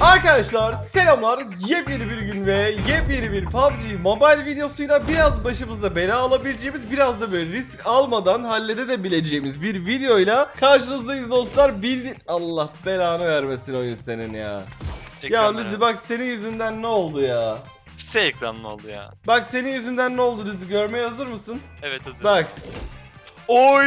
Arkadaşlar selamlar. Yepyeni bir gün ve yepyeni bir PUBG Mobile videosuyla biraz başımıza bela alabileceğimiz biraz da böyle risk almadan halledebileceğimiz bir videoyla karşınızdayız dostlar. Bildin Allah belanı vermesin oyun senin ya. Ya Lüzi bak senin yüzünden ne oldu ya? S ekranlı oldu ya. Bak senin yüzünden ne oldu Lüzi görmeye hazır mısın? Evet hazır. Bak Oy!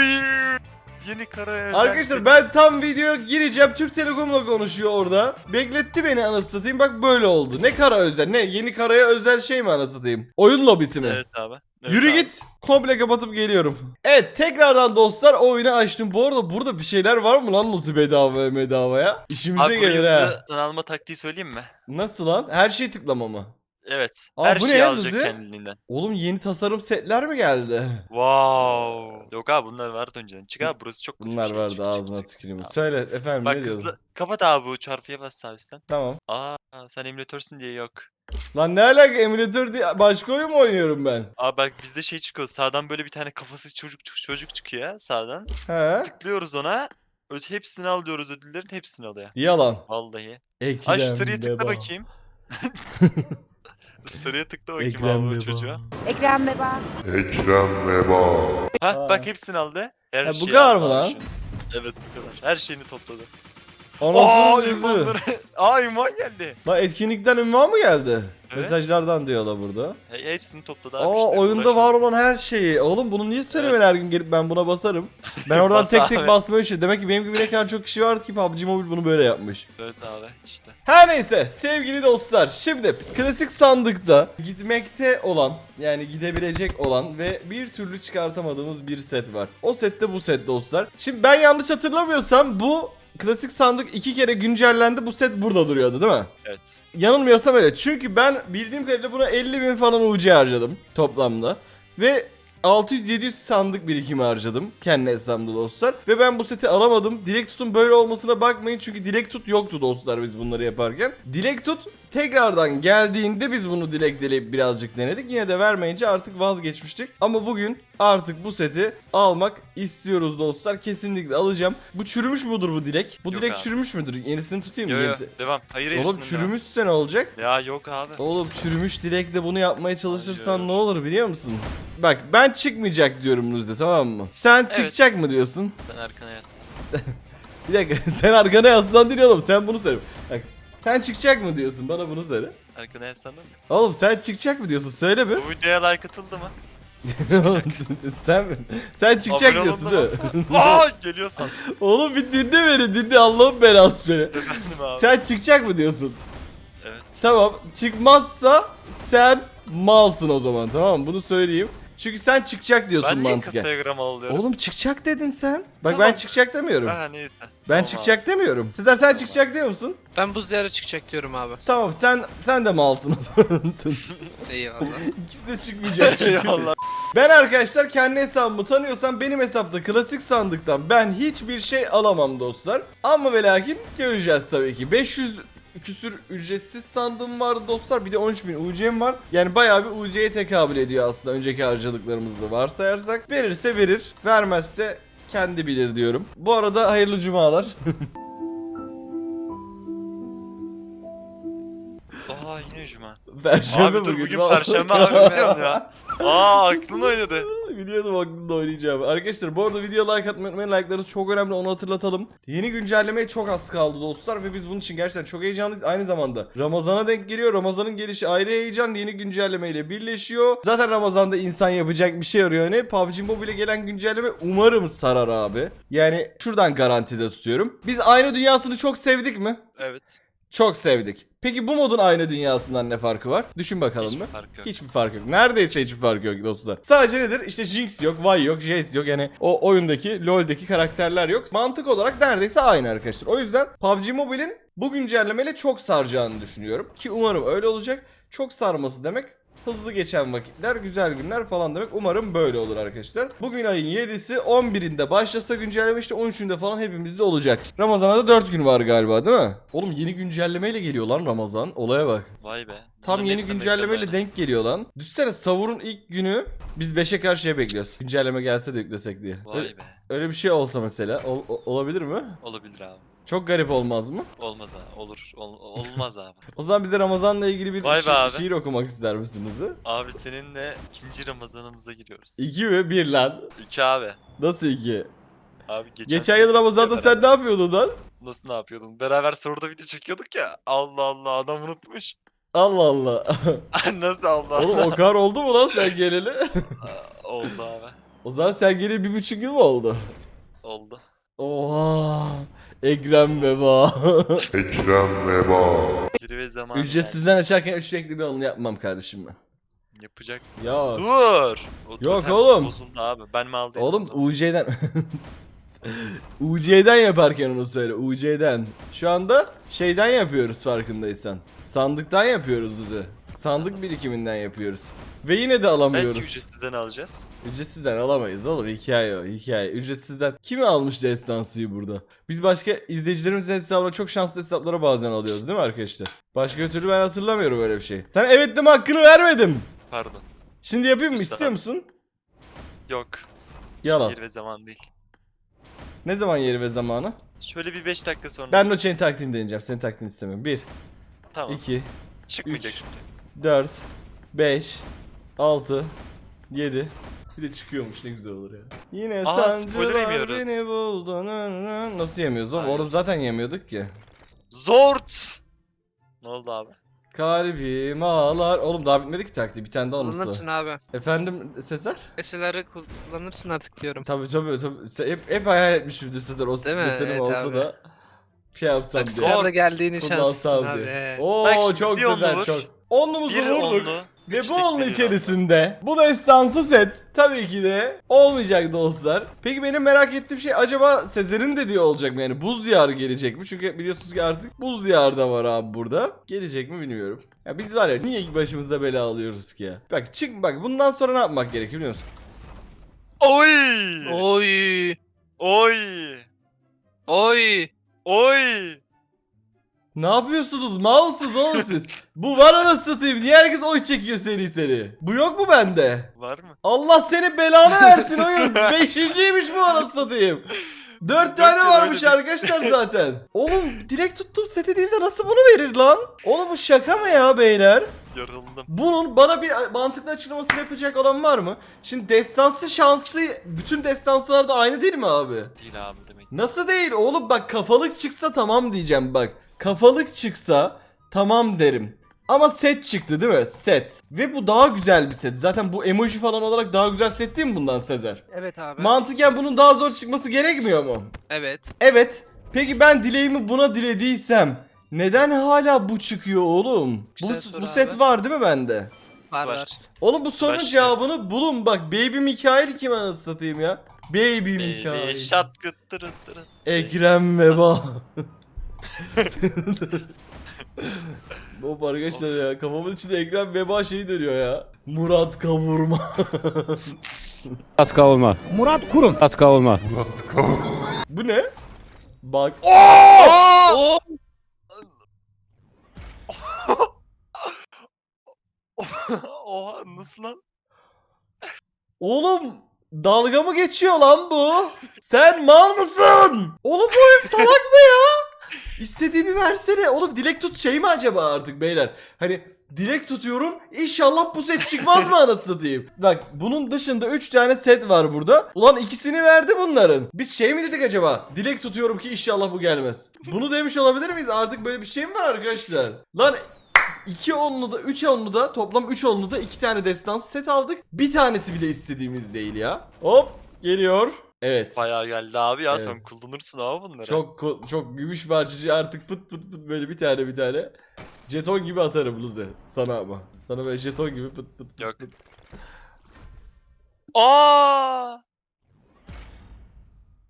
Yeni kara özel arkadaşlar ben tam videoya gireceğim Türk Telekom'la konuşuyor orada. Bekletti beni anasını satayım bak böyle oldu. Ne kara özel ne yeni karaya özel şey mi anasını satayım? Oyun lobisi mi? Evet abi. Evet Yürü abi. git. Komple kapatıp geliyorum. Evet tekrardan dostlar oyunu açtım. Bu arada burada bir şeyler var mı lan Luzi bedava bedavaya? İşimize Abi gelir ha. alma taktiği söyleyeyim mi? Nasıl lan? Her şeyi tıklama mı? Evet. Aa, Her bu ne şeyi ya alacak Luzi? kendiliğinden. Oğlum yeni tasarım setler mi geldi? Wow. Yok abi bunlar vardı önceden. Çık abi burası çok kötü bir Bunlar şey. vardı Çık, çık, ağzına çık. tüküreyim. Abi. Söyle efendim Bak ne diyordun? hızlı. Kapat abi bu çarpıya bas servisten. Tamam. Aa sen emülatörsün diye yok. Lan ne alaka emülatör diye başka oyun mu oynuyorum ben? Abi bak bizde şey çıkıyor. Sağdan böyle bir tane kafasız çocuk çocuk çıkıyor ya sağdan. He? Tıklıyoruz ona. Ö- Hepsini al diyoruz ödüllerin hepsini alıyor. Yalan. Vallahi. Ekrem Ay şu sıraya tıkla Beba. bakayım. Sıraya tıkla bakayım Ekrem abi o Beba. çocuğa. Ekrem Beba. Ekrem Veba. Ha bak hepsini aldı. Her Ha, bu şeyi kadar aldı mı abi lan? şu an. Evet bu kadar. Her şeyini topladı. Aa Anasını ünvanları. Aa ünvan geldi. Lan etkinlikten ünvan mı geldi? Evet. Mesajlardan diyorlar burada. He, hepsini topladı abi Aa işte. oyunda uğraşın. var olan her şeyi. Oğlum bunu niye Evet. her gün gelip ben buna basarım. Ben oradan Bas tek tek abi. basmayı şey. Demek ki benim gibi ne kadar çok kişi vardı ki PUBG Mobile bunu böyle yapmış. Evet abi işte. Her neyse sevgili dostlar şimdi klasik sandıkta gitmekte olan yani gidebilecek olan ve bir türlü çıkartamadığımız bir set var. O sette bu set dostlar. Şimdi ben yanlış hatırlamıyorsam bu klasik sandık iki kere güncellendi bu set burada duruyordu değil mi? Evet. Yanılmıyorsam öyle. Çünkü ben bildiğim kadarıyla buna 50 bin falan UC harcadım toplamda. Ve 600-700 sandık birikimi harcadım kendi hesabımda dostlar. Ve ben bu seti alamadım. Dilek tutun böyle olmasına bakmayın çünkü dilek tut yoktu dostlar biz bunları yaparken. Dilek tut tekrardan geldiğinde biz bunu dilek dileyip birazcık denedik. Yine de vermeyince artık vazgeçmiştik. Ama bugün artık bu seti almak istiyoruz dostlar. Kesinlikle alacağım. Bu çürümüş müdür bu dilek? Bu Yok dilek abi. çürümüş müdür? Yenisini tutayım mı? Yo yo Yeni- devam. Hayır. Oğlum çürümüşse ne olacak? Ya yok abi. Oğlum çürümüş dilekle bunu yapmaya çalışırsan Hayır. ne olur biliyor musun? Bak ben çıkmayacak diyorum Nuzde tamam mı? Sen çıkacak mı diyorsun? Sen arkana yaz. Bir dakika sen arkana yazdan değil oğlum sen bunu söyle. Bak sen çıkacak mı diyorsun bana bunu söyle. Arkana yaz sandın mı? Oğlum sen çıkacak mı diyorsun söyle bir. Bu videoya like atıldı mı? Sen sen çıkacak Abone diyorsun değil mi? Aa geliyor sandım. Oğlum bir dinle beni dinle Allah'ın belası seni. Efendim abi. Sen çıkacak mı diyorsun? Evet. Tamam çıkmazsa sen malsın o zaman tamam mı? Bunu söyleyeyim. Çünkü sen çıkacak diyorsun Ben niye mantıken. Instagram alıyorum? Oğlum çıkacak dedin sen. Bak ben Tamam. çıkacak demiyorum. Ha neyse. Ben Tamam çıkacak demiyorum. Sizler sen çıkacak diyor musun? Ben buz diyarı çıkacak diyorum abi. Tamam sen sen de malsın o zaman. Eyvallah. İkisi de çıkmayacak çünkü. Eyvallah. ben arkadaşlar kendi hesabımı tanıyorsam benim hesapta klasik sandıktan ben hiçbir şey alamam dostlar. Ama ve lakin göreceğiz tabii ki. 500 küsür ücretsiz sandığım vardı dostlar. Bir de 13.000 UC'm var. Yani bayağı bir UC'ye tekabül ediyor aslında önceki harcadıklarımızı varsayarsak. Verirse verir. Vermezse kendi bilir diyorum. Bu arada hayırlı cumalar. Aa yine cuma. Perşembe Abi dur bugün. bugün perşembe abi ne diyorsun ya? Aa aklın oynadı. Biliyordum aklımda oynayacağım. Arkadaşlar bu arada video like atmayı unutmayın. Like'larınız çok önemli onu hatırlatalım. Yeni güncellemeye çok az kaldı dostlar ve biz bunun için gerçekten çok heyecanlıyız. Aynı zamanda Ramazan'a denk geliyor. Ramazan'ın gelişi ayrı heyecan. Yeni güncelleme ile birleşiyor. Zaten Ramazan'da insan yapacak bir şey arıyor. Ne? PUBG Mobile'e gelen güncelleme umarım sarar abi. Yani şuradan garantide tutuyorum. Biz aynı dünyasını çok sevdik mi? Evet. Çok sevdik. Peki bu modun aynı dünyasından ne farkı var? Düşün bakalım Hiçbir mı? fark yok. Hiçbir fark yok. Neredeyse hiçbir fark yok dostlar. Sadece nedir? İşte Jinx yok, Vi yok, Jace yok. Yani o oyundaki, LoL'deki karakterler yok. Mantık olarak neredeyse aynı arkadaşlar. O yüzden PUBG Mobile'in bu güncellemeyle çok saracağını düşünüyorum. Ki umarım öyle olacak. Çok sarması demek hızlı geçen vakitler, güzel günler falan demek. Umarım böyle olur arkadaşlar. Bugün ayın 7'si 11'inde başlasa güncelleme işte 13'ünde falan hepimizde olacak. Ramazan'a da 4 gün var galiba değil mi? Oğlum yeni güncellemeyle geliyor lan Ramazan. Olaya bak. Vay be. Tam Bunların yeni güncellemeyle denk geliyor lan. Düşsene savurun ilk günü biz 5'e karşıya bekliyoruz. Güncelleme gelse de yüklesek diye. Vay Öyle, be. öyle bir şey olsa mesela ol- olabilir mi? Olabilir abi. Çok garip olmaz mı? Olmaz abi. Olur. Ol- olmaz abi. O zaman bize Ramazan'la ilgili bir Vay be şi- abi. şiir okumak ister misiniz? Abi seninle ikinci Ramazanımıza giriyoruz. 2 ve 1 lan. İki abi. Nasıl 2? Abi geçen, Geçen yıl Ramazan'da beraber- sen ne yapıyordun lan? Nasıl ne yapıyordun? Beraber soruda video çekiyorduk ya. Allah Allah adam unutmuş. Allah Allah. Nasıl Allah Oğlum Allah? o kadar oldu mu lan sen geleli? Oldu abi. o zaman sen geleli bir buçuk yıl mı oldu? Oldu. Oha. Ekrem Beba. Ekrem Veba. Biri ve zaman Ücretsizden açarken üç renkli bir alını yapmam kardeşim ben. yapacaksın. Ya. Dur. O Yok oğlum. Bozuldu abi. Ben mi aldım? Oğlum UC'den UC'den yaparken onu söyle UC'den. Şu anda şeyden yapıyoruz farkındaysan. Sandıktan yapıyoruz dedi. Sandık birikiminden yapıyoruz. Ve yine de Belki alamıyoruz. ücretsizden alacağız. Ücretsizden alamayız oğlum hikaye o hikaye. Ücretsizden kimi almış destansıyı burada? Biz başka izleyicilerimizin hesabına çok şanslı hesaplara bazen alıyoruz değil mi arkadaşlar? Başka türlü ben hatırlamıyorum öyle bir şey. Sen evet deme hakkını vermedim. Pardon. Şimdi yapayım mı Üstad. istiyor musun? Yok. Yalan. Yer ve zaman değil. Ne zaman yeri ve zamanı? Şöyle bir 5 dakika sonra. Ben Noche'nin taktiğini deneyeceğim. Senin taktiğini istemiyorum. 1, Tamam. 2, Çıkmayacak üç. şimdi. 4, 5, 6, 7. Bir de çıkıyormuş ne güzel olur ya. Yine Aa, spoiler sancılar yemiyoruz. beni buldu. nı nı. Nasıl yemiyoruz oğlum? Hayır. Orada zaten yemiyorduk ki. Zort. Ne oldu abi? Kalbim ağlar. Oğlum daha bitmedi ki taktiği. Bir tane daha olması Kullanırsın var. abi. Efendim Sezer? Eseleri kullanırsın artık diyorum. Tabii tabii tabii. Se- Hep, hep hayal etmişimdir Sezer. O Değil mi? meselim Evet olsa abi. da şey yapsam Bak diye. sırada geldiğini şanslısın Kullansam abi. diye. evet. Oo Bak şimdi çok bir çok. Onlumuzu Bir vurduk. onlu. Ve bu onun içerisinde bu destansı set tabii ki de olmayacak dostlar. Peki benim merak ettiğim şey acaba Sezer'in dediği olacak mı? Yani buz diyarı gelecek mi? Çünkü biliyorsunuz ki artık buz diyarı da var abi burada. Gelecek mi bilmiyorum. Ya biz var ya niye başımıza bela alıyoruz ki ya? Bak çık bak bundan sonra ne yapmak gerekiyor biliyor musun? Oy. Oy. Oy. Oy. Oy. Ne yapıyorsunuz? Mal mısınız oğlum siz? bu var anasını satayım. Niye herkes oy çekiyor seri seri? Bu yok mu bende? Var mı? Allah senin belanı versin oyun. Beşinciymiş bu anasını satayım. Dört tane varmış arkadaşlar zaten. Oğlum direkt tuttum seti değil de nasıl bunu verir lan? Oğlum bu şaka mı ya beyler? Yarıldım. Bunun bana bir mantıklı açıklamasını yapacak olan var mı? Şimdi destansı şansı bütün destanslarda aynı değil mi abi? Değil abi demek. Nasıl değil oğlum bak kafalık çıksa tamam diyeceğim bak. Kafalık çıksa tamam derim. Ama set çıktı değil mi? Set. Ve bu daha güzel bir set. Zaten bu emoji falan olarak daha güzel set değil mi bundan Sezer? Evet abi. Mantıken bunun daha zor çıkması gerekmiyor mu? evet. Evet. Peki ben dileğimi buna dilediysem neden hala bu çıkıyor oğlum? Bu, Güzel soru bu set abi. var değil mi bende? Var Var. Oğlum bu sorunun Başka. cevabını bulun bak. Baby Mikail kim anasını satayım ya? Baby Baby Mikail. shot gıttırı tırı. Ekrem Veba. Hop arkadaşlar ya kafamın içinde Ekrem Veba şeyi dönüyor ya. Murat Kavurma. Murat kavurma. Murat Kurum. Murat kavurma. Bu ne? Bak. Oo. Oha nasıl lan? Oğlum dalga mı geçiyor lan bu? Sen mal mısın? Oğlum bu herif salak mı ya? İstediğimi versene. Oğlum dilek tut şey mi acaba artık beyler? Hani dilek tutuyorum. İnşallah bu set çıkmaz mı anasını satayım? Bak bunun dışında 3 tane set var burada. Ulan ikisini verdi bunların. Biz şey mi dedik acaba? Dilek tutuyorum ki inşallah bu gelmez. Bunu demiş olabilir miyiz? Artık böyle bir şey mi var arkadaşlar? Lan 2 onlu da 3 onlu da toplam 3 onlu da 2 tane destansı set aldık. Bir tanesi bile istediğimiz değil ya. Hop geliyor. Evet. Bayağı geldi abi ya Evet. sen kullanırsın abi bunları. Çok çok gümüş parçacı artık pıt pıt pıt böyle bir tane bir tane. Jeton gibi atarım Luze. Sana ama. Sana böyle jeton gibi pıt pıt pıt. Yok. Aa!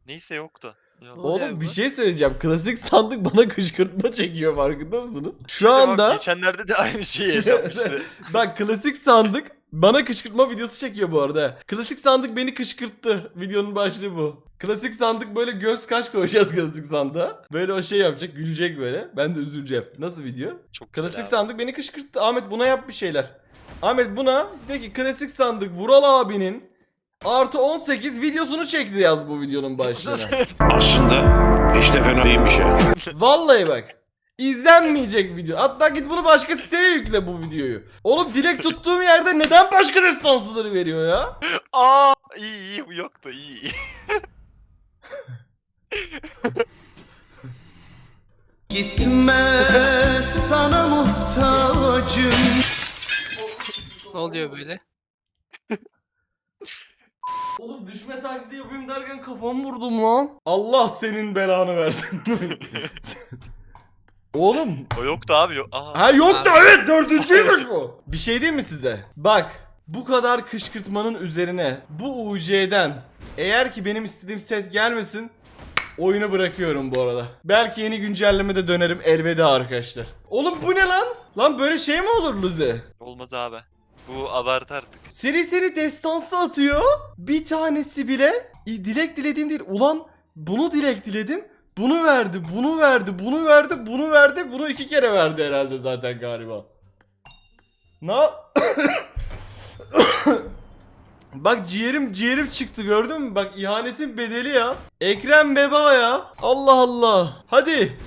Neyse yoktu. Oğlum bir şey söyleyeceğim. Klasik sandık bana kışkırtma çekiyor farkında mısınız? Şu Şey diyeceğim abi, anda geçenlerde de aynı şeyi yaşanmıştı. bak klasik sandık bana kışkırtma videosu çekiyor bu arada. Klasik sandık beni kışkırttı. Videonun başlığı bu. Klasik sandık böyle göz kaş koyacağız klasik sandığa. Böyle o şey yapacak gülecek böyle. Ben de üzüleceğim. Nasıl video? Çok güzel Klasik abi. sandık beni kışkırttı. Ahmet buna yap bir şeyler. Ahmet buna de ki klasik sandık Vural abinin artı 18 videosunu çekti yaz bu videonun başlığına. Aslında İşte fena değilmiş ya. Vallahi bak. İzlenmeyecek video. Hatta git bunu başka siteye yükle bu videoyu. Oğlum dilek tuttuğum yerde neden başka destansıları veriyor ya? Aa iyi iyi bu yok da iyi. iyi. Gitme sana muhtacım Ne oluyor böyle? Oğlum düşme taklidi yapayım derken kafamı vurdum lan. Allah senin belanı versin. Oğlum. O yoktu abi yok. Aa. Ha yok da evet dördüncüymüş bu. Bir şey diyeyim mi size? Bak bu kadar kışkırtmanın üzerine bu UC'den eğer ki benim istediğim set gelmesin oyunu bırakıyorum bu arada. Belki yeni güncellemede dönerim elveda arkadaşlar. Oğlum bu ne lan? Lan böyle şey mi olur Luze? Olmaz abi. Bu abartı artık. Seri seri destansı atıyor. Bir tanesi bile dilek dilediğim değil. Ulan bunu dilek diledim. Bunu verdi, bunu verdi, bunu verdi, bunu verdi. Bunu iki kere verdi herhalde zaten galiba. Na Bak ciğerim ciğerim çıktı gördün mü? Bak ihanetin bedeli ya. Ekrem Beba ya. Allah Allah. Hadi.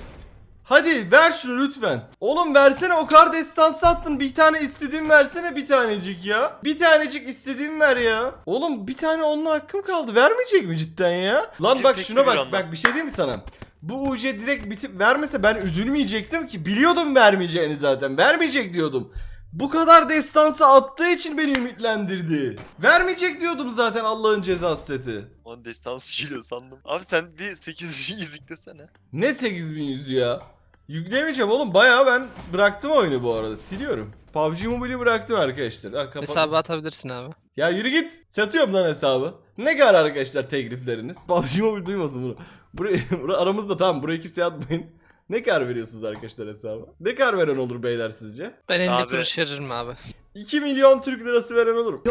Hadi ver şunu lütfen. Oğlum versene o kar destansı attın. Bir tane istediğim versene bir tanecik ya. Bir tanecik istediğim ver ya. Oğlum bir tane onun hakkım kaldı. Vermeyecek mi cidden ya? Lan bak şuna bak. Bak bir şey diyeyim mi sana? Bu UC direkt bitip vermese ben üzülmeyecektim ki. Biliyordum vermeyeceğini zaten. Vermeyecek diyordum. Bu kadar destansı attığı için beni ümitlendirdi. Vermeyecek diyordum zaten Allah'ın cezası seti. Onun destansı geliyor sandım. Abi sen bir 8 yüzük desene. Ne 8100 ya? Yüklemeyeceğim oğlum. Bayağı ben bıraktım oyunu bu arada. Siliyorum. PUBG Mobile'i bıraktım arkadaşlar. Ha, kapat- Hesabı atabilirsin abi. Ya yürü git. Satıyorum lan hesabı. Ne kadar arkadaşlar teklifleriniz? PUBG Mobile duymasın bunu. Burayı, burayı aramızda tamam. Buraya kimseye atmayın. Ne kadar veriyorsunuz arkadaşlar hesabı? Ne kadar veren olur beyler sizce? Ben 50 Abi. kuruş veririm abi. 2 milyon Türk lirası veren olur mu?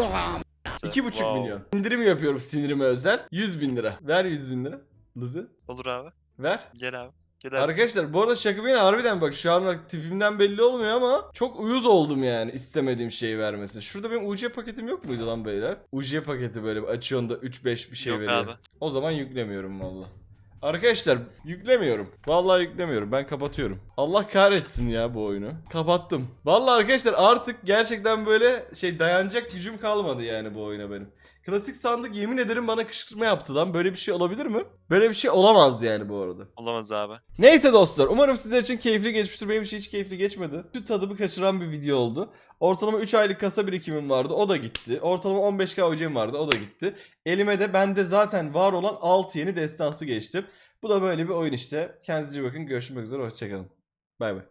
2,5 Wow. milyon. İndirim yapıyorum sinirime özel. 100 bin lira. Ver 100 bin lira. Lızı. Olur abi. Ver. Gel abi. Abi. Arkadaşlar bu arada şaka bir yana harbiden bak şu an bak tipimden belli olmuyor ama çok uyuz oldum yani istemediğim şeyi vermesi. Şurada benim UC paketim yok muydu lan beyler? UC paketi böyle açıyorsun da 3-5 bir şey Yok veriyor. abi. O zaman yüklemiyorum valla. Arkadaşlar yüklemiyorum. Vallahi yüklemiyorum. Ben kapatıyorum. Allah kahretsin ya bu oyunu. Kapattım. Vallahi arkadaşlar artık gerçekten böyle şey dayanacak gücüm kalmadı yani bu oyuna benim. Klasik sandık yemin ederim bana kışkırtma yaptı lan. Böyle bir şey olabilir mi? Böyle bir şey olamaz yani bu arada. Olamaz abi. Neyse dostlar umarım sizler için keyifli geçmiştir. Benim için hiç keyifli geçmedi. Süt tadımı kaçıran bir video oldu. Ortalama 3 aylık kasa birikimim vardı. O da gitti. Ortalama 15k hocam vardı. O da gitti. Elime de bende zaten var olan 6 yeni destansı geçti. Bu da böyle bir oyun işte. Kendinize iyi bakın. Görüşmek üzere. Hoşçakalın. Bay bay.